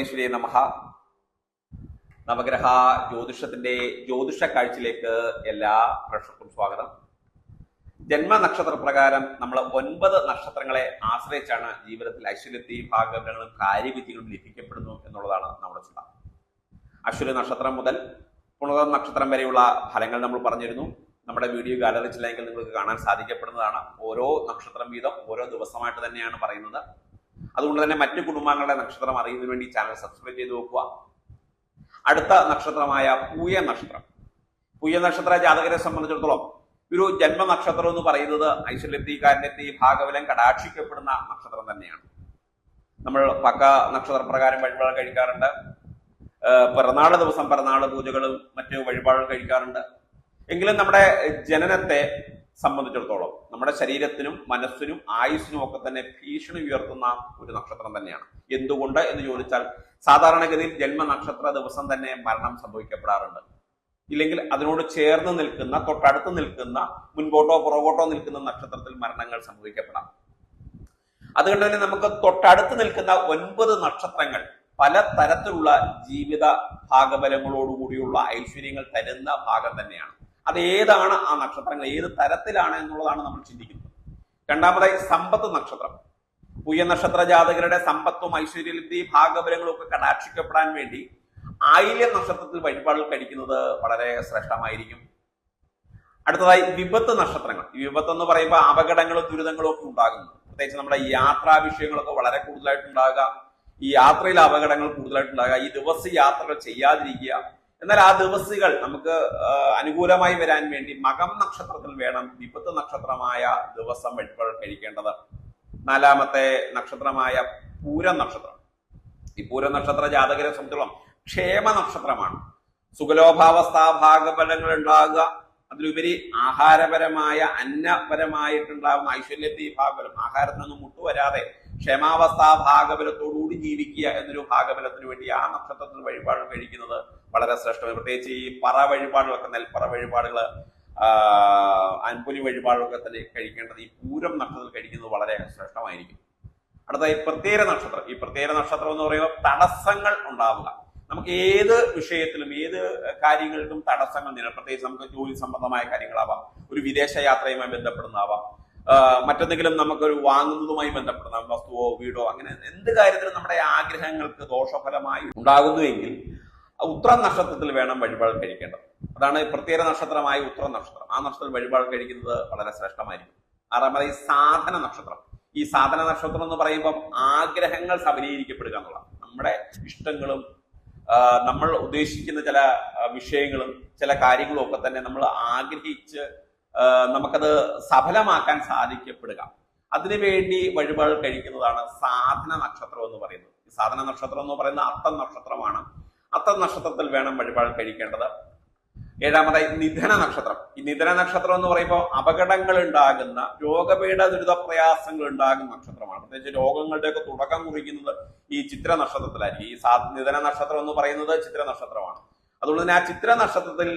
പരമേശ്വരി നമഹ. നവഗ്രഹ ജ്യോതിഷത്തിന്റെ ജ്യോതിഷ കാഴ്ചയിലേക്ക് എല്ലാ പ്രേക്ഷകർക്കും സ്വാഗതം. ജന്മ നക്ഷത്ര പ്രകാരം നമ്മൾ ഒൻപത് നക്ഷത്രങ്ങളെ ആശ്രയിച്ചാണ് ജീവിതത്തിൽ ഐശ്വര്യത്തെയും ഭാഗ്യങ്ങളും കാര്യവിദ്യകളും ലഭിക്കപ്പെടുന്നു എന്നുള്ളതാണ് നമ്മുടെ ചിന്ത. അശ്വതി നക്ഷത്രം മുതൽ പുണതം നക്ഷത്രം വരെയുള്ള ഫലങ്ങൾ നമ്മൾ പറഞ്ഞിരുന്നു. നമ്മുടെ വീഡിയോ ഗാലറി ചില്ലെങ്കിൽ നിങ്ങൾക്ക് കാണാൻ സാധിക്കപ്പെടുന്നതാണ്. ഓരോ നക്ഷത്രം വീതം ഓരോ ദിവസമായിട്ട് തന്നെയാണ് പറയുന്നത്. അതുകൊണ്ട് തന്നെ മറ്റു കുടുംബാംഗങ്ങളുടെ നക്ഷത്രം അറിയുന്നതിന് വേണ്ടി ചാനൽ സബ്സ്ക്രൈബ് ചെയ്ത് നോക്കുക അടുത്ത നക്ഷത്രമായ പൂയ നക്ഷത്രം. പൂയ നക്ഷത്ര ജാതകരെ സംബന്ധിച്ചിടത്തോളം ഒരു ജന്മ നക്ഷത്രം എന്ന് പറയുന്നത് ഐശ്വര്യത്തി കാരണത്തി ഭാഗവലം കടാക്ഷിക്കപ്പെടുന്ന നക്ഷത്രം തന്നെയാണ്. നമ്മൾ പക്ക നക്ഷത്ര പ്രകാരം വഴിപാട് കഴിക്കാറുണ്ട്. പിറന്നാൾ ദിവസം പിറന്നാൾ പൂജകളും മറ്റു വഴിപാടുകൾ കഴിക്കാറുണ്ട്. എങ്കിലും നമ്മുടെ ജനനത്തെ സംബന്ധിച്ചിടത്തോളം നമ്മുടെ ശരീരത്തിനും മനസ്സിനും ആയുസ്സിനും ഒക്കെ തന്നെ ഭീഷണി ഉയർത്തുന്ന ഒരു നക്ഷത്രം തന്നെയാണ്. എന്തുകൊണ്ട് എന്ന് ചോദിച്ചാൽ സാധാരണഗതിയിൽ ജന്മ നക്ഷത്ര ദിവസം തന്നെ മരണം സംഭവിക്കപ്പെടാറുണ്ട്. ഇല്ലെങ്കിൽ അതിനോട് ചേർന്ന് നിൽക്കുന്ന തൊട്ടടുത്ത് നിൽക്കുന്ന മുൻപോട്ടോ പുറകോട്ടോ നിൽക്കുന്ന നക്ഷത്രത്തിൽ മരണങ്ങൾ സംഭവിക്കപ്പെടാം. അതുകൊണ്ട് തന്നെ നമുക്ക് തൊട്ടടുത്ത് നിൽക്കുന്ന ഒൻപത് നക്ഷത്രങ്ങൾ പല തരത്തിലുള്ള ജീവിത ഭാഗബലങ്ങളോടുകൂടിയുള്ള ഐശ്വര്യങ്ങൾ തരുന്ന ഭാഗം തന്നെയാണ്. അത് ഏതാണ് ആ നക്ഷത്രങ്ങൾ? ഏത് തരത്തിലാണ് എന്നുള്ളതാണ് നമ്മൾ ചിന്തിക്കുന്നത്. രണ്ടാമതായി സമ്പത്ത് നക്ഷത്രം. പുയ്യ നക്ഷത്ര ജാതകരുടെ സമ്പത്തും ഐശ്വര്യലബ്ധി ഭാഗബലങ്ങളും ഒക്കെ കടാക്ഷിക്കപ്പെടാൻ വേണ്ടി ആയില്യ നക്ഷത്രത്തിൽ വഴിപാടുകൾ കഴിക്കുന്നത് വളരെ ശ്രേഷ്ഠമായിരിക്കും. അടുത്തതായി വിപത്ത് നക്ഷത്രങ്ങൾ. വിപത്ത് എന്ന് പറയുമ്പോൾ അപകടങ്ങളും ദുരിതങ്ങളും ഒക്കെ ഉണ്ടാകുന്നു. പ്രത്യേകിച്ച് നമ്മുടെ യാത്രാ വിഷയങ്ങളൊക്കെ വളരെ കൂടുതലായിട്ടുണ്ടാകുക. ഈ യാത്രയിൽ അപകടങ്ങൾ കൂടുതലായിട്ടുണ്ടാകുക. ഈ ദിവസ യാത്രകൾ ചെയ്യാതിരിക്കുക. എന്നാൽ ആ ദിവസികൾ നമുക്ക് അനുകൂലമായി വരാൻ വേണ്ടി മകം നക്ഷത്രത്തിൽ വേണം വിപത്ത് നക്ഷത്രമായ ദിവസം വെട്ടുപഴം കഴിക്കേണ്ടത്. നാലാമത്തെ നക്ഷത്രമായ പൂരം നക്ഷത്രം. ഈ പൂരം നക്ഷത്ര ജാതകരെ സംബന്ധിച്ചോളം ക്ഷേമ നക്ഷത്രമാണ്. സുഖലോഭാവസ്ഥ ഭാഗഫലങ്ങൾ ഉണ്ടാകുക അതിലുപരി ആഹാരപരമായ അന്നപരമായിട്ടുണ്ടാകുന്ന ഐശ്വര്യത്തെ ഭാഗബലം ആഹാരത്തിനൊന്നും മുട്ടുവരാതെ ക്ഷേമാവസ്ഥ ഭാഗബലത്തോടുകൂടി ജീവിക്കുക എന്നൊരു ഭാഗബലത്തിന് വേണ്ടി ആ നക്ഷത്രത്തിൽ വഴിപാട് കഴിക്കുന്നത് വളരെ ശ്രേഷ്ഠമാണ് പ്രത്യേകിച്ച് ഈ പറ വഴിപാടുകളൊക്കെ നെൽപ്പറ വഴിപാടുകൾ അൻപുലി വഴിപാടുകളൊക്കെ തന്നെ കഴിക്കേണ്ടത് ഈ പൂരം നക്ഷത്രത്തിൽ കഴിക്കുന്നത് വളരെ ശ്രേഷ്ഠമായിരിക്കും. അടുത്ത ഈ പ്രത്യേക നക്ഷത്രം. ഈ പ്രത്യേക നക്ഷത്രം എന്ന് പറയുമ്പോൾ തടസ്സങ്ങൾ ഉണ്ടാവുക. നമുക്ക് ഏത് വിഷയത്തിലും ഏത് കാര്യങ്ങൾക്കും തടസ്സങ്ങൾ നേരിടും. പ്രത്യേകിച്ച് നമുക്ക് ജോലി സംബന്ധമായ കാര്യങ്ങളാവാം ഒരു വിദേശ യാത്രയുമായി ബന്ധപ്പെടുന്നതാവാം മറ്റെന്തെങ്കിലും നമുക്കൊരു വാങ്ങുന്നതുമായി ബന്ധപ്പെടുന്ന വസ്തുവോ വീടോ അങ്ങനെ എന്ത് കാര്യത്തിലും നമ്മുടെ ആഗ്രഹങ്ങൾക്ക് ദോഷഫലമായി ഉണ്ടാകുന്നുവെങ്കിൽ ഉത്തര നക്ഷത്രത്തിൽ വേണം വഴിപാട് കഴിക്കേണ്ടത്. അതാണ് പ്രത്യേക നക്ഷത്രമായ ഉത്ര നക്ഷത്രം ആ നക്ഷത്രത്തിൽ വഴിപാട് കഴിക്കുന്നത് വളരെ ശ്രേഷ്ഠമായിരിക്കും. ആറാമതായി സാധന നക്ഷത്രം. ഈ സാധന നക്ഷത്രം എന്ന് പറയുമ്പം ആഗ്രഹങ്ങൾ സബലീകരിക്കപ്പെടുക എന്നുള്ളതാണ്. നമ്മുടെ ഇഷ്ടങ്ങളും നമ്മൾ ഉദ്ദേശിക്കുന്ന ചില വിഷയങ്ങളും ചില കാര്യങ്ങളും ഒക്കെ തന്നെ നമ്മൾ ആഗ്രഹിച്ച് നമുക്കത് സഫലമാക്കാൻ സാധിക്കപ്പെടുക. അതിനുവേണ്ടി വഴിപാട് കഴിക്കുന്നതാണ് സാധന നക്ഷത്രം എന്ന് പറയുന്നത്. ഈ സാധന നക്ഷത്രം എന്ന് പറയുന്ന അത്തം നക്ഷത്രമാണ്. അത്തം നക്ഷത്രത്തിൽ വേണം വഴിപാട് കഴിക്കേണ്ടത്. ഏഴാമതായി നിധന നക്ഷത്രം. ഈ നിധന നക്ഷത്രം എന്ന് പറയുമ്പോൾ അപകടങ്ങൾ ഉണ്ടാകുന്ന രോഗപീഠ ദുരിത പ്രയാസങ്ങൾ ഉണ്ടാകുന്ന നക്ഷത്രമാണ്. പ്രത്യേകിച്ച് രോഗങ്ങളുടെയൊക്കെ തുടക്കം കുറിക്കുന്നത് ഈ ചിത്ര നക്ഷത്രത്തിലായിരിക്കും. ഈ സാ നിധന നക്ഷത്രം എന്ന് പറയുന്നത് ചിത്ര നക്ഷത്രമാണ്. അതുകൊണ്ട് തന്നെ ആ ചിത്ര നക്ഷത്രത്തിൽ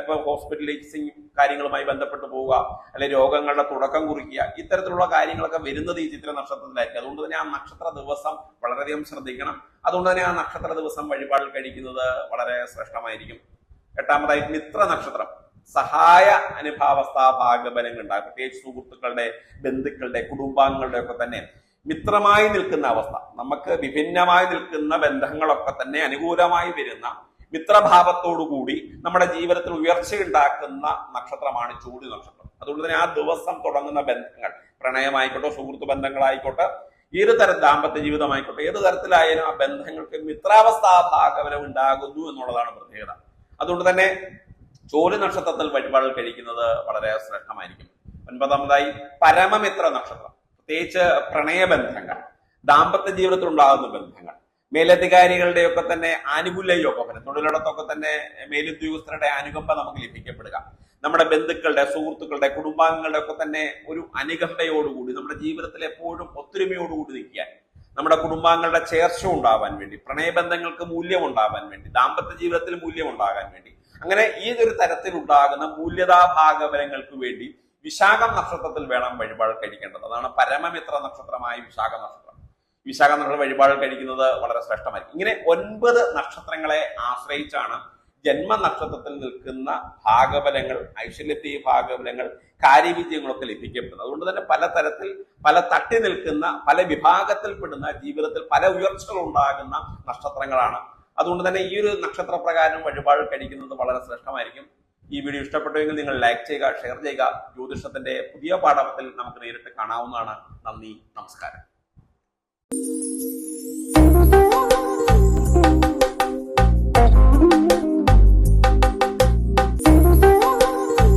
ഇപ്പൊ ഹോസ്പിറ്റലൈസിങ് കാര്യങ്ങളുമായി ബന്ധപ്പെട്ട് പോവുക അല്ലെ രോഗങ്ങളുടെ തുടക്കം കുറിക്കുക ഇത്തരത്തിലുള്ള കാര്യങ്ങളൊക്കെ വരുന്നത് ഈ ചിത്ര നക്ഷത്രത്തിലായിരിക്കും അതുകൊണ്ട് തന്നെ ആ നക്ഷത്ര ദിവസം വളരെയധികം ശ്രദ്ധിക്കണം. അതുകൊണ്ട് തന്നെ ആ നക്ഷത്ര ദിവസം വഴിപാടുകൾ കഴിക്കുന്നത് വളരെ ശ്രേഷ്ഠമായിരിക്കും. എട്ടാമതായി മിത്ര നക്ഷത്രം. സഹായ അനുഭാവസ്ഥ ഭാഗബലങ്ങൾ ഉണ്ടാകും പ്രത്യേകിച്ച് സുഹൃത്തുക്കളുടെ ബന്ധുക്കളുടെ കുടുംബാംഗങ്ങളുടെ ഒക്കെ തന്നെ മിത്രമായി നിൽക്കുന്ന അവസ്ഥ. നമുക്ക് വിഭിന്നമായി നിൽക്കുന്ന ബന്ധങ്ങളൊക്കെ തന്നെ അനുകൂലമായി വരുന്ന മിത്രഭാവത്തോടുകൂടി നമ്മുടെ ജീവിതത്തിൽ ഉയർച്ചയുണ്ടാക്കുന്ന നക്ഷത്രമാണ് ചൂടി നക്ഷത്രം. അതുകൊണ്ട് തന്നെ ആ ദിവസം തുടങ്ങുന്ന ബന്ധങ്ങൾ പ്രണയമായിക്കോട്ടെ സുഹൃത്ത് ബന്ധങ്ങളായിക്കോട്ടെ ഏത് തരം ദാമ്പത്യ ജീവിതമായിക്കോട്ടെ ഏത് തരത്തിലായാലും ആ ബന്ധങ്ങൾക്ക് മിത്രാവസ്ഥാ ഭാഗവനം ഉണ്ടാകുന്നു എന്നുള്ളതാണ് പ്രത്യേകത. അതുകൊണ്ട് തന്നെ ചോൽ നക്ഷത്രത്തിൽ വഴിപാടുകൾ കഴിക്കുന്നത് വളരെ ശ്രേഷ്ഠമായിരിക്കും. ഒൻപതാമതായി പരമമിത്ര നക്ഷത്രം പ്രത്യേകിച്ച് പ്രണയബന്ധങ്ങൾ ദാമ്പത്യ ജീവിതത്തിൽ ഉണ്ടാകുന്ന ബന്ധങ്ങൾ. മേലധികാരികളുടെ ഒക്കെ തന്നെ ആനുകൂല്യ യോഗം തൊഴിലിടത്തൊക്കെ തന്നെ മേലുദ്യോഗസ്ഥരുടെ അനുകമ്പ നമുക്ക് ലഭിക്കപ്പെടുക. നമ്മുടെ ബന്ധുക്കളുടെ സുഹൃത്തുക്കളുടെ കുടുംബാംഗങ്ങളുടെ ഒക്കെ തന്നെ ഒരു അനുകമ്പയോടുകൂടി നമ്മുടെ ജീവിതത്തിൽ എപ്പോഴും ഒത്തൊരുമയോടുകൂടി നിൽക്കാൻ നമ്മുടെ കുടുംബാംഗങ്ങളുടെ ചേർച്ച ഉണ്ടാവാൻ വേണ്ടി പ്രണയബന്ധങ്ങൾക്ക് മൂല്യം ഉണ്ടാവാൻ വേണ്ടി ദാമ്പത്യ ജീവിതത്തിൽ മൂല്യം ഉണ്ടാകാൻ വേണ്ടി. അങ്ങനെ ഏതൊരു തരത്തിലുണ്ടാകുന്ന മൂല്യതാ ഭാഗഫലങ്ങൾക്ക് വേണ്ടി വിശാഖം നക്ഷത്രത്തിൽ വേണം വഴിപാട് കഴിക്കേണ്ടത്. അതാണ് പരമമിത്ര നക്ഷത്രമായ വിശാഖ നക്ഷത്രം വിശാഖ എന്നുള്ള വഴിപാടുകൾ കഴിക്കുന്നത് വളരെ ശ്രേഷ്ഠമായിരിക്കും. ഇങ്ങനെ ഒൻപത് നക്ഷത്രങ്ങളെ ആശ്രയിച്ചാണ് ജന്മ നക്ഷത്രത്തിൽ നിൽക്കുന്ന ഭാഗബലങ്ങൾ ഐശ്വര്യത്തെ ഭാഗബലങ്ങൾ കാര്യവിജയങ്ങളൊക്കെ ലഭിക്കപ്പെടുന്നത്. അതുകൊണ്ട് തന്നെ പല തരത്തിൽ പല തട്ടി നിൽക്കുന്ന പല വിഭാഗത്തിൽപ്പെടുന്ന ജീവിതത്തിൽ പല ഉയർച്ചകൾ ഉണ്ടാകുന്ന നക്ഷത്രങ്ങളാണ്. അതുകൊണ്ട് തന്നെ ഈ ഒരു നക്ഷത്ര പ്രകാരം വഴിപാട് കഴിക്കുന്നത് വളരെ ശ്രേഷ്ഠമായിരിക്കും. ഈ വീഡിയോ ഇഷ്ടപ്പെട്ടുവെങ്കിൽ നിങ്ങൾ ലൈക്ക് ചെയ്യുക ഷെയർ ചെയ്യുക. ജ്യോതിഷത്തിന്റെ പുതിയ പാഠത്തിൽ നമുക്ക് നേരിട്ട് കാണാവുന്നതാണ്. നന്ദി നമസ്കാരം. Thank you.